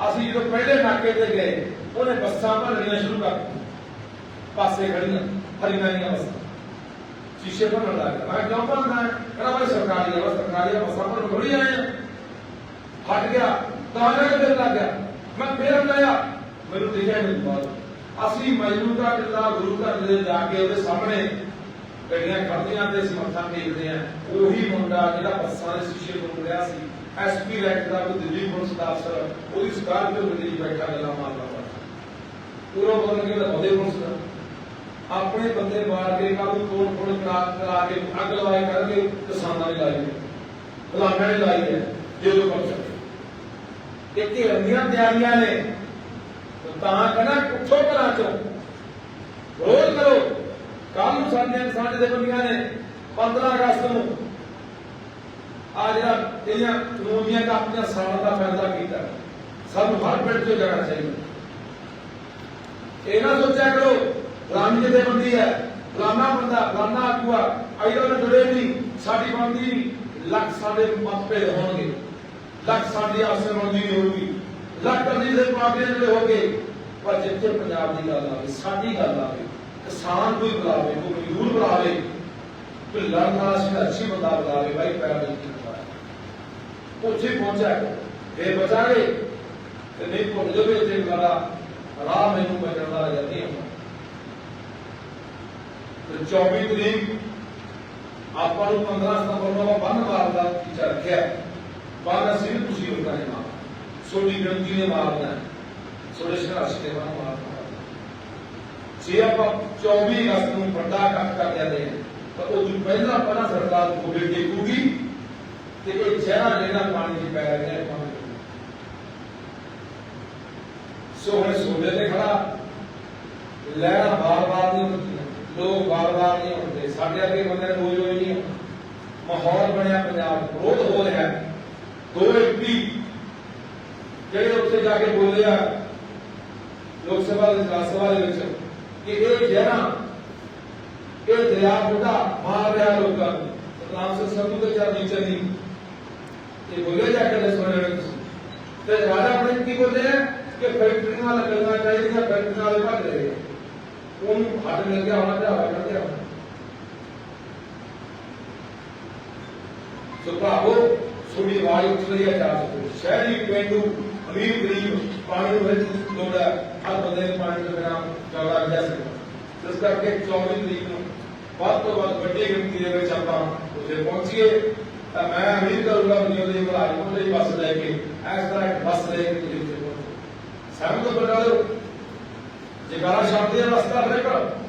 ਅਸੀਂ ਜਦੋਂ ਪਹਿਲੇ ਨਾਕੇ ਤੇ ਗਏ, ਉਹਨੇ ਬੱਸਾਂ ਭਰਨੀਆਂ ਸ਼ੁਰੂ ਕਰ ਪਾਸੇ ਖੜੀਆਂ ਹਰੀਆਂ ਦੀਆਂ ਬੱਸਾਂ। ਸ਼ੀਸ਼ੇ ਭਰਨ ਲੱਗ ਗਿਆ ਮੈਂ ਕਿਉਂ ਭਰਨਾ ਹੈ? ਕਹਿੰਦਾ, ਭਾਈ ਸਰਕਾਰੀ ਆ, ਸਰਕਾਰੀ ਬੱਸਾਂ ਭਰਨ ਥੋੜੀ ਆਏ ਹਟ ਗਿਆ, ਤਾਂ ਮੇਰੇ ਦਿਲ ਲੱਗ ਗਿਆ। ਮੈਂ ਫੇਰ ਗਿਆ ਮੈਨੂੰ ਦਿਖਿਆ ਨਹੀਂ ਬਾਅਦ ਅਸੀਂ ਮਜਨੂ ਦਾ ਟਿੱਲਾ ਗੁਰੂ ਘਰ ਦੇ ਜਾ ਕੇ ਉਹਦੇ ਸਾਹਮਣੇ ਗੱਡੀਆਂ ਖੜਦੀਆਂ ਤੇ ਅਸੀਂ ਮੱਥਾ ਆ। ਉਹੀ ਮੁੰਡਾ ਜਿਹੜਾ ਬੱਸਾਂ ਦੇ ਸ਼ੀਸ਼ੇ ਤੋਂ ਰਿਹਾ ਸੀ। ਐਸਪੀ ਰੈਂਕ ਦਾ ਕੋਈ ਦਿੱਲੀ ਪੁਲਿਸ ਦਾ ਅਫਸਰ, ਉਹਦੀ ਸਕਾਰਪੀਓ ਗੱਡੀ 'ਚ ਬੈਠਾ ਗੱਲਾਂ ਮਾਰਦਾ ਵਾ। ਪੂਰਾ ਬਦਲ ਕੇ ਤਾਂ ਉਹਦੇ ਪੁਲਿਸ ਦਾ। ਆਪਣੇ ਬੰਦੇ ਮਾਰ ਕੇ ਕਾਬੂ ਤੋੜ ਫੋੜ ਕਰਾ ਕਰਾ ਕੇ ਅੱਗ ਲਵਾਏ ਕਰਕੇ ਕਿਸਾਨਾਂ ਨੇ ਲਾਈ ਫਲਾਣਾ ਨੇ ਲਾਈ ਹੈ ਜੇ ਲੋ ਕਰ ਸਕੇ ਇਹ ਕਿ ਰੰਗੀਆਂ ਤਿਆਰੀਆਂ ਨੇ, ਤਾਂ ਕਹਿੰਦਾ ਉੱਠੋ ਘਰਾਂ ਚੋਂ। ਰੋਜ਼ ਕਰੋ। ਕੱਲ ਨੂੰ ਸਾਡੇ ਸਾਡੇ ਦੇ ਬੰਦੀਆਂ ਨੇ 15 ਅਗਸਤ ਨੂੰ ਆ ਜਿਹੜਾ ਇਹਦੀਆਂ ਕਾਨੂੰਨੀਆਂ ਦਾ ਆਪਣੀਆਂ ਦਾ ਫੈਸਲਾ ਕੀਤਾ। ਸਾਨੂੰ ਹਰ ਪਿੰਡ ਤੋਂ ਜਾਣਾ ਚਾਹੀਦਾ। ਇਹ ਨਾ ਸੋਚਿਆ ਕਰੋ ਫਲਾਨੀ ਜਿਹਦੇ ਬੰਦੀ ਹੈ ਫਲਾਨਾ ਬੰਦਾ ਫਲਾਨਾ ਆਗੂਆ ਅਈਓ ਨੇ ਜੁੜੇ ਨਹੀਂ। ਸਾਡੀ ਬੰਦੀ ਲੱਖ ਸਾਡੇ ਮਤਭੇਦ ਹੋਣਗੇ। ਲੱਖ ਸਾਡੀ ਆਪਸੇ ਬਣਦੀ ਹੋਊਗੀ। ਲੱਖ ਅਰਜੀ ਦੇ ਪਾਰਟੀਆਂ ਜਿਹੜੇ ਹੋਗੇ ਪਰ ਜਿੱਥੇ ਪੰਜਾਬ ਦੀ ਗੱਲ ਆਵੇ, ਸਾਡੀ ਗੱਲ ਆਵੇ, ਕਿਸਾਨ ਕੋਈ ਬੁਲਾਵੇ, ਕੋਈ ਮਜ਼ਦੂਰ ਬੁਲਾਵੇ, ਕੋਈ ਲੜਨ ਵਾਲਾ ਅੱਛੀ ਬੰਦਾ ਬੁਲਾਵੇ ਭਾਈ ਪੈਰ ਨਹੀਂ ਕੀਤਾ ਉੱਥੇ ਪਹੁੰਚਿਆ ਫੇਰ ਬਚਾਗੇ ਤੇ ਨਹੀਂ ਭੁੱਲ ਜਾਵੇ ਇੱਥੇ ਵਾਲਾ ਰਾਹ ਮੈਨੂੰ ਬਚਣ ਦਾ ਨਜ਼ਰ ਨਹੀਂ ਆਉਂਦਾ ਤੇ 24 ਤਰੀਕ ਆਪਾਂ ਨੂੰ 15 ਸਤੰਬਰ ਨੂੰ ਬੰਨ ਮਾਰਨ ਦਾ ਟੀਚਾ ਰੱਖਿਆ ਬਾਅਦ ਅਸੀਂ ਵੀ ਖੁਸ਼ੀ ਹੁੰਦਾ ਹੈ ਮਾਂ ਸੋਡੀ ਗ੍ਰੰਥੀ ਨੇ ਮਾਰਨਾ ਹੈ। ਸੋਡੇ ਸੰਘਰਸ਼ ਦੇ ਬੰਨ ਮਾਰਨਾ ਜੇ ਆਪਾਂ 24 ਅਗਸਤ ਨੂੰ ਵੱਡਾ ਕੱਟ ਕਰ ਜਾਂਦੇ ਹਾਂ ਜਿਹੜਾ ਪਾਣੀ ਦੀ ਪੈ ਰਿਹਾ ਹੈ ਪਾਣੀ ਸੋ ਹੁਣ ਸੋਡੇ ਤੇ ਖੜਾ। ਲਹਿਰਾਂ ਬਾਰ-ਬਾਰ ਨਹੀਂ ਹੁੰਦੀਆਂ ਲੋਕ ਬਾਰ-ਬਾਰ ਨਹੀਂ ਹੁੰਦੇ ਸਾਡੇ ਅੱਗੇ ਬੰਦੇ ਰੋਜ਼ ਰੋਜ਼ ਨਹੀਂ ਮਾਹੌਲ ਬਣਿਆ ਪੰਜਾਬ ਵਿਰੋਧ ਹੋ ਰਿਹਾ। ਦੋ ਐਮਪੀ ਜਿਹੜੇ ਉੱਥੇ ਜਾ ਕੇ ਬੋਲੇ ਆ, ਲੋਕ ਸਭਾ ਦੇ ਰਾਜ ਸਭਾ ਦੇ ਵਿੱਚ, ਕਿ ਇਹ ਜ਼ਹਿਰਾਂ ਇਹ ਦਰਿਆ ਬੁੱਢਾ ਮਾਰ ਰਿਹਾ ਲੋਕਾਂ ਨੂੰ। ਸਤਨਾਮ ਸਿੰਘ ਸੰਧੂ ਦੇ ਚਰਨੀ ਚਲੀ ਇਹ ਬੋਲੇ ਜਾ ਕੇ ਦੱਸੋ ਤੇ ਰਾਜਾ ਆਪਣੇ ਕੀ ਬੋਲੇ ਆ? ਕਿ ਫੈਕਟਰੀਆਂ ਲੱਗਣੀਆਂ ਚਾਹੀਦੀਆਂ ਫੈਕਟਰੀਆਂ ਵਾਲੇ ਭੱਜ ਰਹੇ ਉਹਨੂੰ ਹੱਥ ਮਿਲ ਹੋਣਾ ਤੇ ਹਵਾ ਕੱਢ ਹੋਣਾ ਸੋ ਭਰਾਵੋ ਸੁਣੀ ਆਵਾਜ਼ ਉੱਠ ਰਹੀ ਹੈ ਚਾਰ ਸੌ ਸ਼ਹਿਰੀ ਪਿੰਡੂ, ਅਮੀਰ ਗਰੀਬ, ਪਾਣੀ ਨੂੰ ਵਿੱਚ ਲੋੜ ਹਰ ਬੰਦੇ ਨੂੰ ਪਾਣੀ ਤੋਂ ਬਿਨਾਂ ਚੱਲਦਾ ਜਾ ਸਕਦਾ। ਇਸ ਕਰਕੇ 24 ਤਰੀਕ ਨੂੰ ਵੱਧ ਤੋਂ ਵੱਧ ਵੱਡੀ ਗਿਣਤੀ ਦੇ ਵਿੱਚ ਆਪਾਂ ਉੱਥੇ ਪਹੁੰਚੀਏ। ਤਾਂ ਮੈਂ ਅਮੀਰ ਕਰੂੰਗਾ ਕਿ ਉਹਦੇ ਮੁਲਾਜ਼ਮਾਂ ਲਈ ਬੱਸ ਲੈ ਕੇ, ਇਸ ਤਰ੍ਹਾਂ ਇੱਕ ਬੱਸ ਲੈ ਕੇ ਤੁਸੀਂ ਉੱਥੇ ਪਹੁੰਚੋ ਸਾਨੂੰ ਤੋਂ ਬਣਾ ਲਓ ਜਗਾਰਾ ਸ਼ਬਦ ਦੇ ਰਸਤਾ ਫਿਰ ਕਰੋ